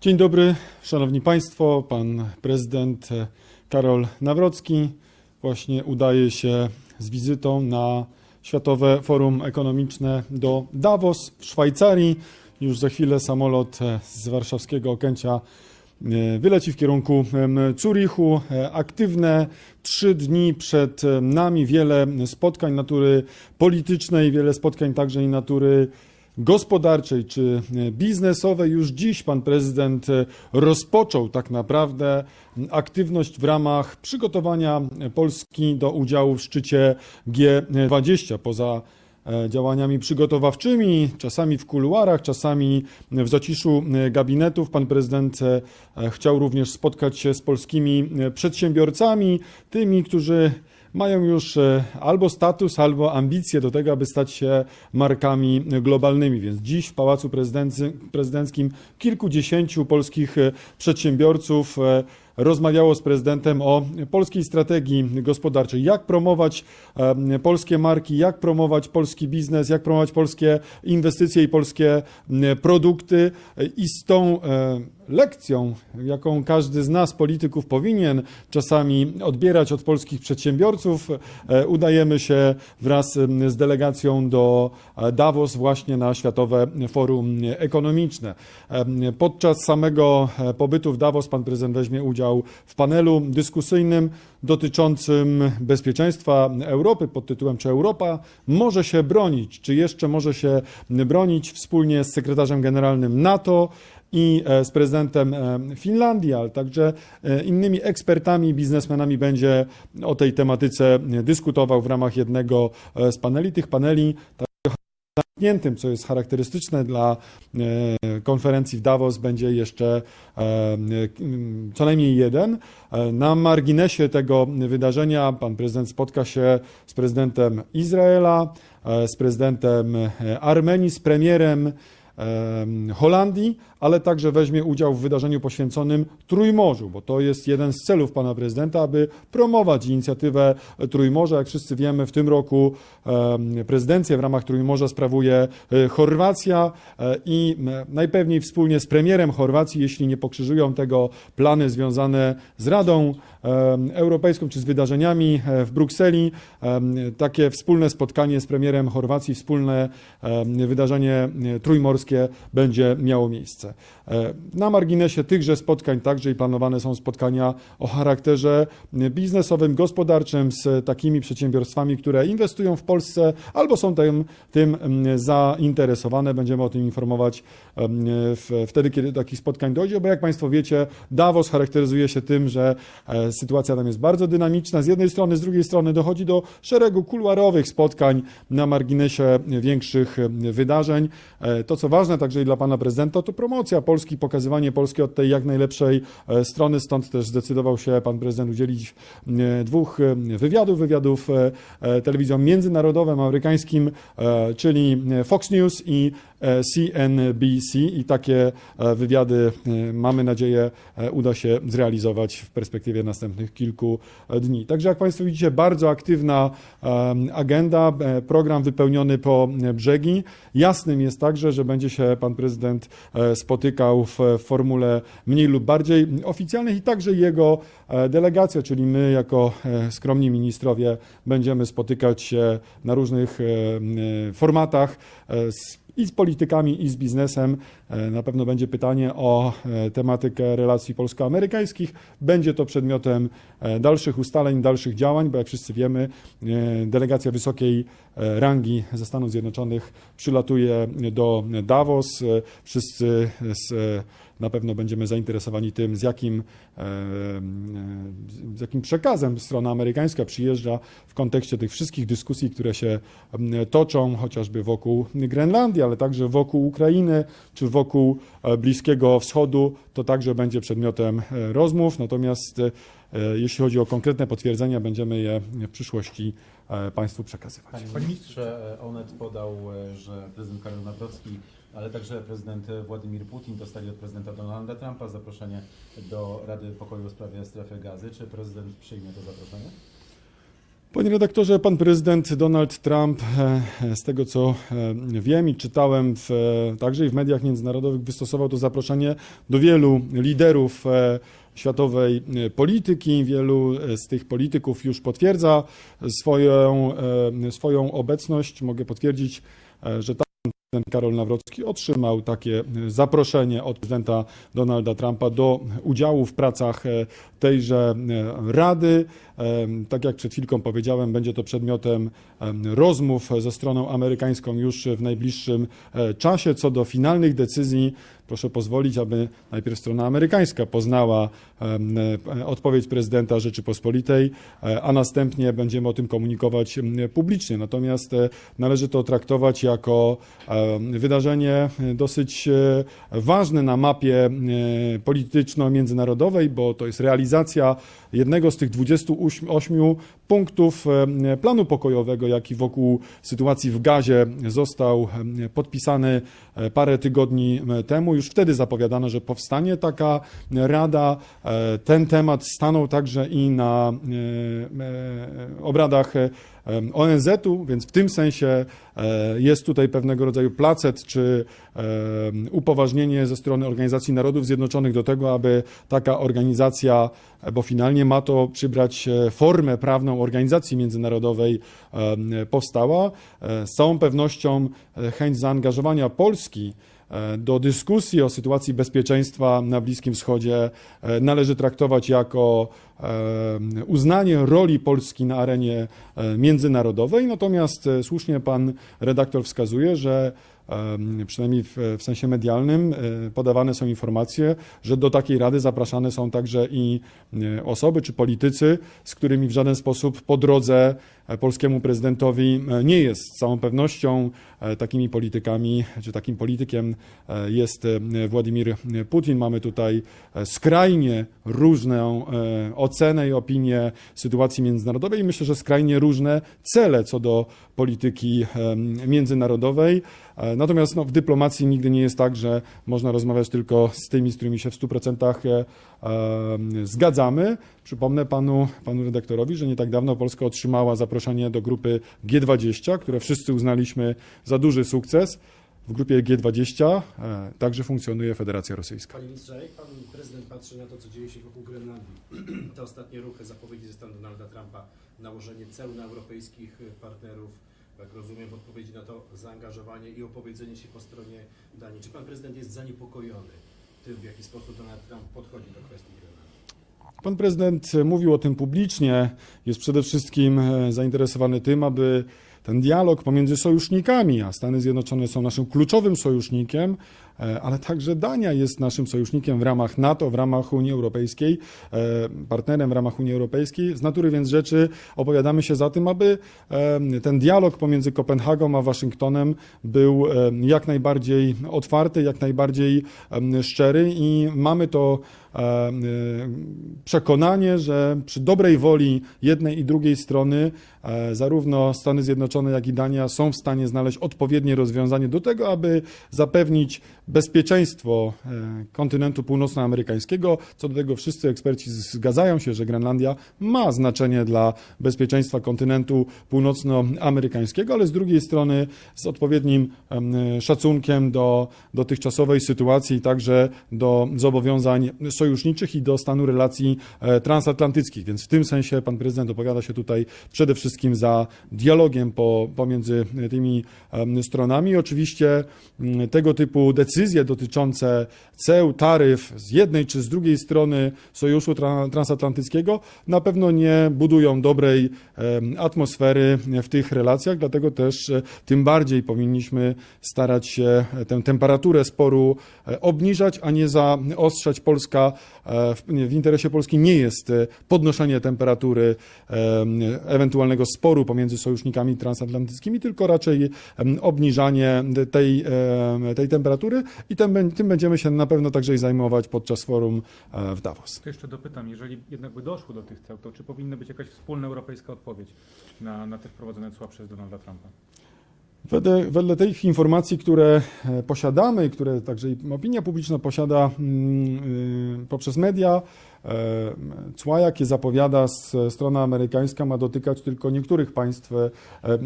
Dzień dobry, szanowni państwo. Pan prezydent e, Karol Nawrocki właśnie udaje się z wizytą na Światowe Forum Ekonomiczne do Davos w Szwajcarii. Już za chwilę samolot e, z warszawskiego Okęcia e, wyleci w kierunku Zurichu. Aktywne trzy dni przed nami, wiele spotkań natury politycznej, wiele spotkań także i natury gospodarczej czy e, biznesowej. Już dziś pan prezydent e, rozpoczął tak naprawdę aktywność w ramach przygotowania Polski do udziału w szczycie G20. Poza e, działaniami przygotowawczymi, czasami w kuluarach, czasami w zaciszu e, gabinetów. Pan prezydent e, chciał również spotkać się z polskimi e, przedsiębiorcami, tymi, którzy mają już e, albo status, albo ambicje do tego, aby stać się markami globalnymi. Więc dziś w Pałacu Prezydenckim kilkudziesięciu polskich e, przedsiębiorców e, rozmawiało z prezydentem o polskiej strategii gospodarczej, jak promować polskie marki, jak promować polski biznes, jak promować polskie inwestycje i polskie produkty. I z tą lekcją, jaką każdy z nas, polityków, powinien czasami odbierać od polskich przedsiębiorców, e, udajemy się wraz z delegacją do e, Davos właśnie na Światowe Forum Ekonomiczne. Podczas samego e, pobytu w Davos pan prezydent weźmie udział w panelu dyskusyjnym dotyczącym bezpieczeństwa Europy pod tytułem Czy Europa może się bronić? Czy jeszcze może się bronić wspólnie z sekretarzem generalnym NATO? i e, z prezydentem e, Finlandii, ale także e, innymi ekspertami, biznesmenami będzie o tej tematyce dyskutował w ramach jednego z paneli. Tych paneli zamkniętym, co jest charakterystyczne dla e, konferencji w Davos, będzie jeszcze e, co najmniej jeden. E, Na marginesie tego wydarzenia pan prezydent spotka się z prezydentem Izraela, z prezydentem Armenii, z premierem em, Holandii, ale także weźmie udział w wydarzeniu poświęconym Trójmorzu, bo to jest jeden z celów pana prezydenta, aby promować inicjatywę Trójmorza. Jak wszyscy wiemy, w tym roku prezydencję w ramach Trójmorza sprawuje e, Chorwacja e, i najpewniej wspólnie z premierem Chorwacji, jeśli nie pokrzyżują tego plany związane z Radą Europejską czy z wydarzeniami e, w Brukseli, takie wspólne spotkanie z premierem Chorwacji, wspólne wydarzenie e, trójmorskie będzie miało miejsce. E, Na marginesie tychże spotkań także i planowane są spotkania o charakterze biznesowym, gospodarczym z takimi przedsiębiorstwami, które inwestują w Polsce albo są tym, tym zainteresowane. Będziemy o tym informować wtedy, kiedy do takich spotkań dojdzie, bo jak Państwo wiecie, Davos charakteryzuje się tym, że e, sytuacja tam jest bardzo dynamiczna. Z jednej strony, z drugiej strony dochodzi do szeregu kuluarowych spotkań na marginesie większych wydarzeń. E, To, co ważne także i dla Pana Prezydenta, to promocja Polski, pokazywanie Polski od tej jak najlepszej e, strony. Stąd też zdecydował się Pan Prezydent udzielić e, dwóch e, wywiadów, wywiadów telewizjom międzynarodowym, amerykańskim, czyli Fox News i CNBC i takie e, wywiady e, mamy nadzieję e, uda się zrealizować w perspektywie następnych kilku dni. Także jak Państwo widzicie, bardzo aktywna agenda, program wypełniony po brzegi. Jasnym jest także, że będzie się Pan Prezydent spotykał w formule mniej lub bardziej oficjalnych i także jego delegacja, czyli my jako skromni ministrowie będziemy spotykać się na różnych formatach z i z politykami, i z biznesem. E, Na pewno będzie pytanie o e, tematykę relacji polsko-amerykańskich. Będzie to przedmiotem e, dalszych ustaleń, dalszych działań, bo jak wszyscy wiemy, delegacja wysokiej rangi ze Stanów Zjednoczonych przylatuje do Davos. Wszyscy z, na pewno będziemy zainteresowani tym, z jakim, z jakim przekazem strona amerykańska przyjeżdża w kontekście tych wszystkich dyskusji, które się toczą, chociażby wokół Grenlandii, ale także wokół Ukrainy czy wokół e, Bliskiego Wschodu. To także będzie przedmiotem e, rozmów. Natomiast e, jeśli chodzi o konkretne potwierdzenia, będziemy je w przyszłości Państwu przekazywać. Panie ministrze, Onet podał, że prezydent Karol Nawrocki, ale także prezydent Władimir Putin dostali od prezydenta Donalda Trumpa zaproszenie do Rady Pokoju w sprawie strefy gazy. Czy prezydent przyjmie to zaproszenie? Panie redaktorze, pan prezydent Donald Trump, e, z tego co e, wiem i czytałem w, e, także i w mediach międzynarodowych, wystosował to zaproszenie do wielu liderów e, światowej e, polityki. Wielu e, z tych polityków już potwierdza swoją, e, swoją obecność. Mogę potwierdzić, e, że tak prezydent Karol Nawrocki otrzymał takie e, zaproszenie od prezydenta Donalda Trumpa do udziału w pracach e, tejże e, Rady. Tak jak przed chwilką powiedziałem, będzie to przedmiotem rozmów ze stroną amerykańską już w najbliższym czasie. Co do finalnych decyzji, proszę pozwolić, aby najpierw strona amerykańska poznała e, odpowiedź prezydenta Rzeczypospolitej, e, a następnie będziemy o tym komunikować publicznie. Natomiast e, należy to traktować jako wydarzenie dosyć ważne na mapie polityczno-międzynarodowej, bo to jest realizacja jednego z tych 28 punktów e, planu pokojowego, jaki wokół sytuacji w Gazie został e, podpisany e, parę tygodni temu. Już wtedy zapowiadano, że powstanie taka rada. Ten temat stanął także i na obradach ONZ-u, więc w tym sensie e, jest tutaj pewnego rodzaju placet czy upoważnienie ze strony Organizacji Narodów Zjednoczonych do tego, aby taka organizacja, bo finalnie ma to przybrać e, formę prawną organizacji międzynarodowej, powstała. E, Z całą pewnością chęć zaangażowania Polski do dyskusji o sytuacji bezpieczeństwa na Bliskim Wschodzie e, należy traktować jako e, uznanie roli Polski na arenie e, międzynarodowej. Natomiast e, słusznie pan redaktor wskazuje, że e, przynajmniej w, w sensie medialnym e, podawane są informacje, że do takiej rady zapraszane są także i e, osoby czy politycy, z którymi w żaden sposób po drodze e, polskiemu prezydentowi nie jest. Z całą pewnością takimi politykami, czy takim politykiem jest Władimir Putin. Mamy tutaj skrajnie różną ocenę i opinię sytuacji międzynarodowej i myślę, że skrajnie różne cele co do polityki międzynarodowej. E, Natomiast no, w dyplomacji nigdy nie jest tak, że można rozmawiać tylko z tymi, z którymi się w 100% e, e, zgadzamy. Przypomnę panu, panu redaktorowi, że nie tak dawno Polska otrzymała zaproszenie do grupy G20, które wszyscy uznaliśmy za duży sukces. W grupie G20 e, także funkcjonuje Federacja Rosyjska. Panie ministrze, jak pan prezydent patrzy na to, co dzieje się wokół Grenlandii? Te ostatnie ruchy, zapowiedzi ze strony Donalda Trumpa, nałożenie ceł na europejskich partnerów, jak rozumiem, w odpowiedzi na to zaangażowanie i opowiedzenie się po stronie Danii. Czy pan prezydent jest zaniepokojony tym, w jaki sposób Donald Trump podchodzi do kwestii Grenlandii? Pan prezydent mówił o tym publicznie. Jest przede wszystkim e, zainteresowany tym, aby ten dialog pomiędzy sojusznikami, a Stany Zjednoczone są naszym kluczowym sojusznikiem, ale także Dania jest naszym sojusznikiem w ramach NATO, w ramach Unii Europejskiej, e, partnerem w ramach Unii Europejskiej. Z natury więc rzeczy opowiadamy się za tym, aby e, ten dialog pomiędzy Kopenhagą a Waszyngtonem był e, jak najbardziej otwarty, jak najbardziej szczery i mamy to e, e, przekonanie, że przy dobrej woli jednej i drugiej strony e, zarówno Stany Zjednoczone, jak i Dania są w stanie znaleźć odpowiednie rozwiązanie do tego, aby zapewnić bezpieczeństwo e, kontynentu północnoamerykańskiego. Co do tego wszyscy eksperci zgadzają się, że Grenlandia ma znaczenie dla bezpieczeństwa kontynentu północnoamerykańskiego, ale z drugiej strony z odpowiednim em, szacunkiem do dotychczasowej sytuacji, także do zobowiązań sojuszniczych i do stanu relacji e, transatlantyckich. Więc w tym sensie pan prezydent opowiada się tutaj przede wszystkim za dialogiem po, pomiędzy tymi stronami. Oczywiście tego typu decyzje dotyczące ceł, taryf z jednej czy z drugiej strony sojuszu tra- transatlantyckiego na pewno nie budują dobrej atmosfery w tych relacjach, dlatego też e, tym bardziej powinniśmy starać się e, tę temperaturę sporu e, obniżać, a nie zaostrzać. Polska w, nie, w interesie Polski nie jest e, podnoszenie temperatury em, ewentualnego sporu pomiędzy sojusznikami transatlantyckimi, tylko raczej obniżanie tej, tej temperatury i tym, tym będziemy się na pewno także i zajmować podczas forum e, w Davos. To jeszcze dopytam, jeżeli jednak by doszło do tych ceł, to czy powinna być jakaś wspólna europejska odpowiedź na, na te wprowadzone cła przez Donalda Trumpa? Wedle, tych informacji, które e, posiadamy, które także opinia publiczna posiada mm, y, poprzez media, cła, jakie zapowiada strona amerykańska, ma dotykać tylko niektórych państw e,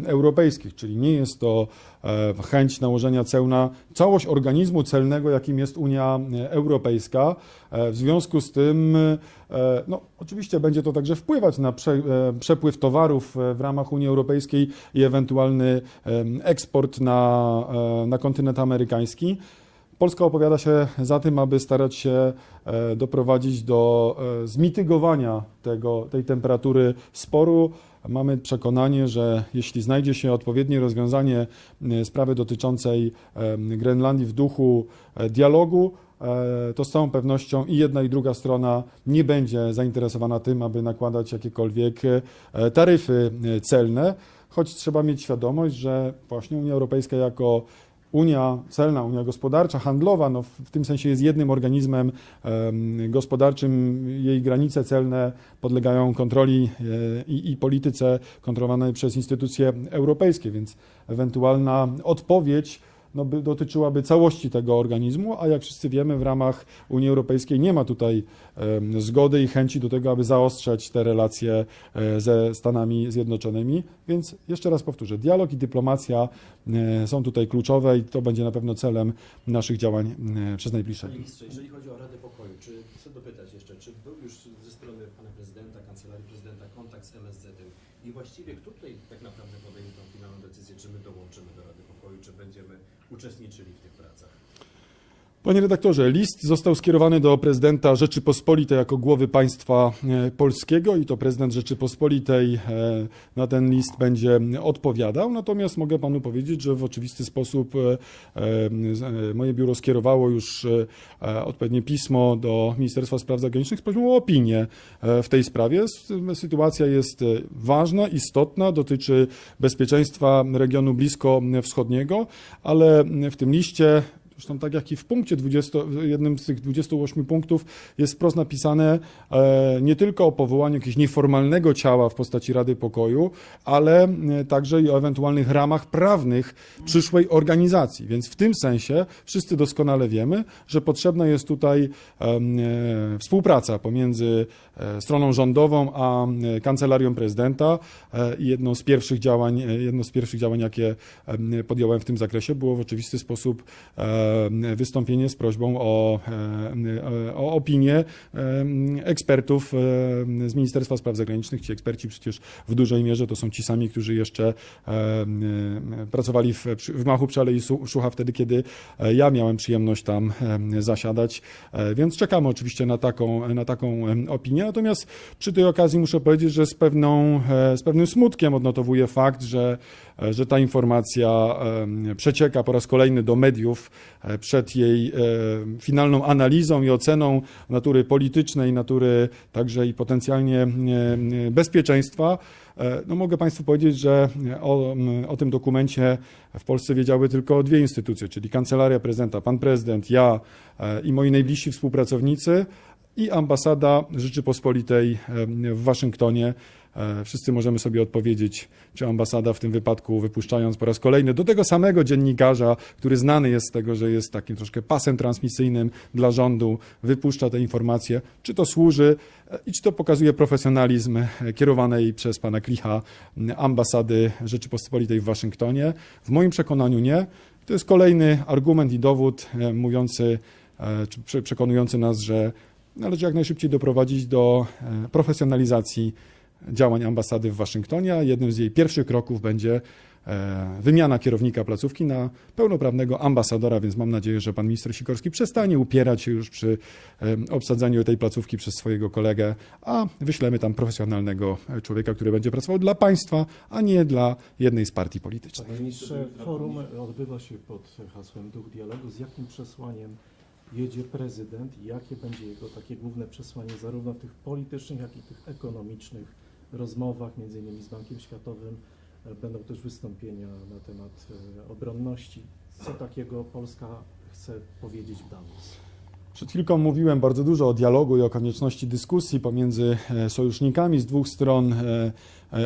europejskich, czyli nie jest to e, chęć nałożenia ceł na całość organizmu celnego, jakim jest Unia e, Europejska. W związku z tym, no, oczywiście będzie to także wpływać na prze, przepływ towarów w ramach Unii Europejskiej i ewentualny eksport na, na kontynent amerykański. Polska opowiada się za tym, aby starać się e, doprowadzić do e, zmitygowania tego, tej temperatury sporu. Mamy przekonanie, że jeśli znajdzie się odpowiednie rozwiązanie sprawy dotyczącej Grenlandii w duchu e, dialogu, to z całą pewnością i jedna i druga strona nie będzie zainteresowana tym, aby nakładać jakiekolwiek taryfy celne, choć trzeba mieć świadomość, że właśnie Unia Europejska jako Unia celna, Unia gospodarcza, handlowa, no w, tym sensie jest jednym organizmem em, gospodarczym. Jej granice celne podlegają kontroli e, i, i polityce kontrolowanej przez instytucje europejskie, więc ewentualna odpowiedź no, by, dotyczyłaby całości tego organizmu, a jak wszyscy wiemy, w ramach Unii Europejskiej nie ma tutaj zgody i chęci do tego, aby zaostrzać te relacje e, ze Stanami Zjednoczonymi. Więc jeszcze raz powtórzę, dialog i dyplomacja e, są tutaj kluczowe i to będzie na pewno celem naszych działań e, przez najbliższe dni. jeżeli chodzi o Radę Pokoju, czy chcę dopytać jeszcze, czy był już ze strony pana prezydenta, kancelarii prezydenta kontakt z MSZ-em i właściwie kto tutaj tak naprawdę podejmie tą finalną decyzję, czy my dołączymy do Rady Pokoju, czy będziemy uczestniczyli w tych pracach? Panie redaktorze, list został skierowany do prezydenta Rzeczypospolitej jako głowy państwa e, polskiego i to prezydent Rzeczypospolitej e, na ten list będzie odpowiadał. Natomiast mogę panu powiedzieć, że w oczywisty sposób e, moje biuro skierowało już odpowiednie pismo do Ministerstwa Spraw Zagranicznych z prośbą o opinię w tej sprawie. Sytuacja jest ważna, istotna, dotyczy bezpieczeństwa regionu blisko wschodniego, ale w tym liście Zresztą tak jak i w punkcie 20, w jednym z tych 28 punktów jest wprost napisane e, nie tylko o powołaniu jakiegoś nieformalnego ciała w postaci Rady Pokoju, ale e, także i o ewentualnych ramach prawnych przyszłej organizacji. Więc w tym sensie wszyscy doskonale wiemy, że potrzebna jest tutaj e, współpraca pomiędzy stroną rządową a kancelarią prezydenta i z pierwszych działań, jedno z pierwszych działań, jakie em, podjąłem w tym zakresie, było w oczywisty sposób wystąpienie z prośbą o, e, o opinię e, ekspertów e, z Ministerstwa Spraw Zagranicznych. Ci eksperci przecież w dużej mierze to są ci sami, którzy jeszcze e, e, pracowali w, w Machu przy Alei Su- Szucha wtedy, kiedy e, ja miałem przyjemność tam e, zasiadać. E, Więc czekamy oczywiście na taką, na taką opinię. Natomiast przy tej okazji muszę powiedzieć, że z, pewną, e, z pewnym smutkiem odnotowuję fakt, że, e, że ta informacja przecieka po raz kolejny do mediów e, przed jej e, finalną analizą i oceną natury politycznej, natury także i potencjalnie e, e, bezpieczeństwa. E, No mogę Państwu powiedzieć, że o, o tym dokumencie w Polsce wiedziały tylko dwie instytucje, czyli Kancelaria Prezydenta, Pan Prezydent, ja e, i moi najbliżsi współpracownicy i Ambasada Rzeczypospolitej w Waszyngtonie. E, Wszyscy możemy sobie odpowiedzieć, czy ambasada w tym wypadku, wypuszczając po raz kolejny do tego samego dziennikarza, który znany jest z tego, że jest takim troszkę pasem transmisyjnym dla rządu, wypuszcza te informacje, czy to służy e, i czy to pokazuje profesjonalizm e, kierowanej przez pana Klicha ambasady Rzeczypospolitej w Waszyngtonie. W moim przekonaniu nie. To jest kolejny argument i dowód mówiący, czy prze- przekonujący nas, że należy jak najszybciej doprowadzić do profesjonalizacji działań ambasady w Waszyngtonie, a jednym z jej pierwszych kroków będzie e, wymiana kierownika placówki na pełnoprawnego ambasadora, więc mam nadzieję, że pan minister Sikorski przestanie upierać się już przy e, obsadzeniu tej placówki przez swojego kolegę, a wyślemy tam profesjonalnego człowieka, który będzie pracował dla państwa, a nie dla jednej z partii politycznych. Panie ministrze, forum odbywa się pod hasłem Duch Dialogu. Z jakim przesłaniem jedzie prezydent i jakie będzie jego takie główne przesłanie zarówno tych politycznych, jak i tych ekonomicznych rozmowach, między innymi z Bankiem Światowym. E, Będą też wystąpienia na temat e, obronności. Co takiego Polska chce powiedzieć w Davos? Przed chwilką mówiłem bardzo dużo o dialogu i o konieczności dyskusji pomiędzy e, sojusznikami z dwóch stron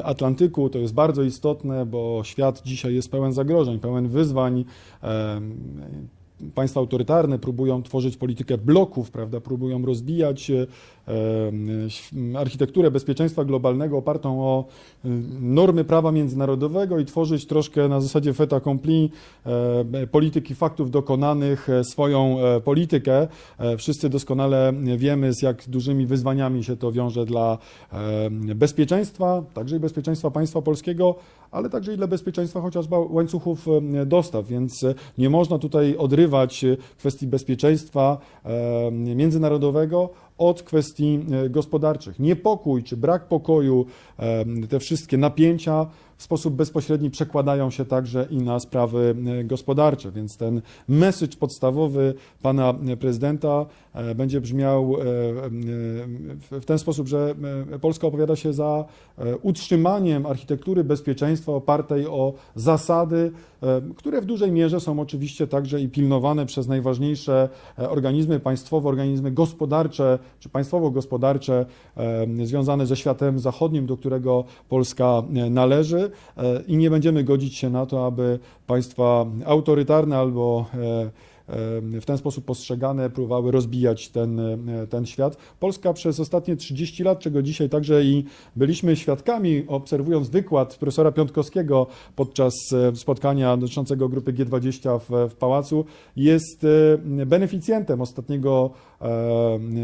Atlantyku. To jest bardzo istotne, bo świat dzisiaj jest pełen zagrożeń, pełen wyzwań. Państwa autorytarne próbują tworzyć politykę bloków, prawda, próbują rozbijać e, e, architekturę bezpieczeństwa globalnego opartą o e, normy prawa międzynarodowego i tworzyć troszkę na zasadzie fait accompli polityki faktów dokonanych swoją politykę. Wszyscy doskonale wiemy, z jak dużymi wyzwaniami się to wiąże dla bezpieczeństwa, także i bezpieczeństwa państwa polskiego, ale także i dla bezpieczeństwa chociażby łańcuchów e, dostaw, więc e, nie można tutaj odrywać e, kwestii bezpieczeństwa międzynarodowego od kwestii gospodarczych. Niepokój czy brak pokoju, te wszystkie napięcia w sposób bezpośredni przekładają się także i na sprawy e, gospodarcze, więc ten message podstawowy pana prezydenta e, będzie brzmiał e, e, w- ten sposób, że e, Polska opowiada się za e, utrzymaniem architektury bezpieczeństwa opartej o zasady, e, które w dużej mierze są oczywiście także i pilnowane przez najważniejsze e, organizmy państwowe, organizmy gospodarcze czy państwowo-gospodarcze e, związane ze światem zachodnim, do którego Polska e, należy e, i nie będziemy godzić się na to, aby państwa autorytarne albo e, e, w ten sposób postrzegane próbowały rozbijać ten, ten świat. Polska przez ostatnie 30 lat, czego dzisiaj także i byliśmy świadkami, obserwując wykład profesora Piątkowskiego podczas spotkania dotyczącego grupy G20 w, w Pałacu, jest beneficjentem ostatniego,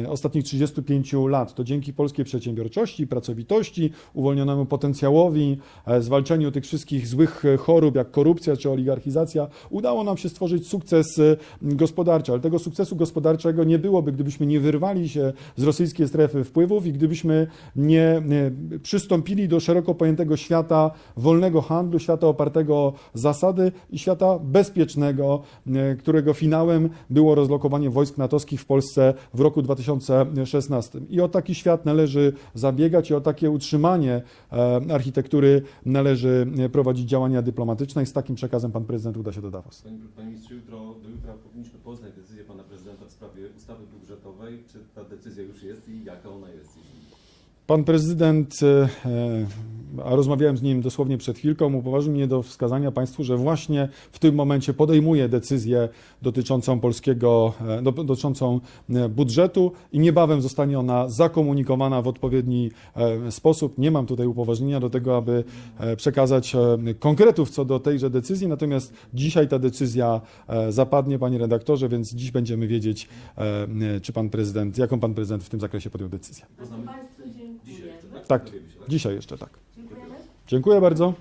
ostatnich 35 lat. To dzięki polskiej przedsiębiorczości, pracowitości, uwolnionemu potencjałowi, e, zwalczeniu tych wszystkich złych e, chorób, jak korupcja czy oligarchizacja, udało nam się stworzyć sukces e, gospodarczy. Ale tego sukcesu gospodarczego nie byłoby, gdybyśmy nie wyrwali się z rosyjskiej strefy wpływów i gdybyśmy nie przystąpili do szeroko pojętego świata wolnego handlu, świata opartego o zasady i świata bezpiecznego, e, którego finałem było rozlokowanie wojsk natowskich w Polsce w roku 2016. I o taki świat należy zabiegać i o takie utrzymanie e, architektury należy e, prowadzić działania dyplomatyczne i z takim przekazem pan prezydent uda się do Davos. Panie, panie ministrze, jutro, do jutra powinniśmy poznać decyzję pana prezydenta w sprawie ustawy budżetowej. Czy ta decyzja już jest i jaka ona jest? Pan prezydent, e, a rozmawiałem z nim dosłownie przed chwilką, upoważnił mnie do wskazania Państwu, że właśnie w tym momencie podejmuje decyzję dotyczącą polskiego, e, do- dotyczącą e, budżetu i niebawem zostanie ona zakomunikowana w odpowiedni e, sposób. Nie mam tutaj upoważnienia do tego, aby przekazać konkretów co do tejże decyzji, natomiast dzisiaj ta decyzja zapadnie, panie redaktorze, więc dziś będziemy wiedzieć, czy pan prezydent, jaką pan prezydent w tym zakresie podjął decyzję. Państwu jeszcze, tak? Tak? Dzisiaj jeszcze tak. Dziękuję bardzo.